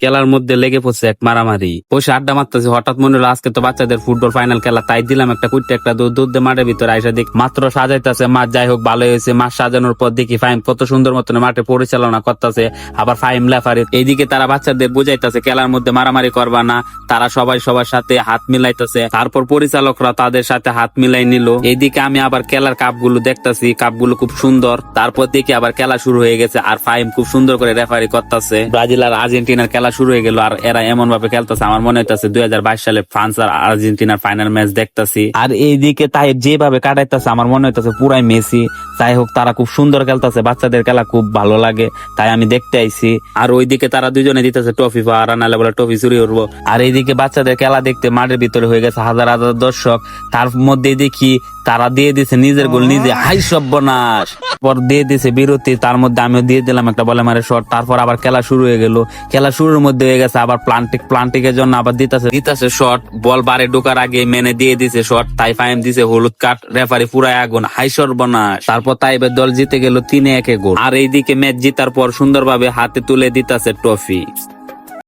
খেলার মধ্যে লেগে পড়ছে এক মারামারি। বসে আড্ডা মারতেছে, হঠাৎ মনে হলো আজকে তো বাচ্চাদের ফুটবল ফাইনাল খেলা, তাই দিলাম একটা কুইটে একটা দুধ দুধ মাঠের ভিতরে আইসা দেখ মাত্র সাজাইতেছে, মাঠ যাই হোক ভালো হয়েছে, মাঠ সাজানোর পর দেখি ফাইম কত সুন্দর মতন মাঠে পরিচালনা করতেছে, আবার ফাইম লেফারি এইদিকে তারা বাচ্চাদের বুঝাইতেছে, খেলার মধ্যে মারামারি করবা না। তারা সবাই সবার সাথে হাত মিলাইতেছে, তারপর পরিচালকরা তাদের সাথে হাত মিলাই নিল। এইদিকে আমি আবার খেলার কাপগুলো দেখতাছি, কাপগুলো খুব সুন্দর, তারপর দেখি আবার খেলা শুরু হয়ে গেছে, আর ফাইম খুব সুন্দর করে রেফারি করতেছে। ব্রাজিল আর আর্জেন্টিনার খেলা শুরু হয়ে গেল আর এরা এমন ভাবে খেলতেছে। আমার মনে হইতেছে দুই হাজার বাইশ সালে ফ্রান্স আর আর্জেন্টিনার ফাইনাল ম্যাচ দেখতাছি। আর এইদিকে তাই যেভাবে কাটাইতেছে, আমার মনে হইতেছে পুরাই মেসি। যাই হোক, তারা খুব সুন্দর খেলতেছে, বাচ্চাদের খেলা খুব ভালো লাগে, তাই আমি দেখতে আইছি। আর ওইদিকে তারা দুজনে দিতেছে ট্রফি পাওয়ার নাহলে বলে ট্রফি চুরি করব। আর এইদিকে বাচ্চাদের খেলা দেখতে মাঠের ভিতরে হয়ে গেছে হাজার হাজার দর্শক। তার মধ্যে দেখি তারা দিয়ে দিছে নিজের গোল নিজে হাই সর্বনাশ। পর দিয়ে দিছে বিরতি তার মধ্যে আমিও দিয়ে দিলাম একটা বলে মারে শট তারপর আবার খেলা শুরু হয়ে গেল। খেলা শুরুর মধ্যে হয়ে গেছে আবার প্লান্টিক প্লান্টিকের জন্য আবার দিতেছে দিতেছে শট বল বারে ঢোকার আগে মেনে দিয়ে দিছে শট তাই ফাইম দিছে হলুদ কাট রেফারি পুরাই আগুন হাই সর্বনাশ। তারপর তাইবের দল জিতে গেল তিনে একে গোল। আর এইদিকে ম্যাচ জিতার পর সুন্দরভাবে হাতে তুলে দিতেছে ট্রফি।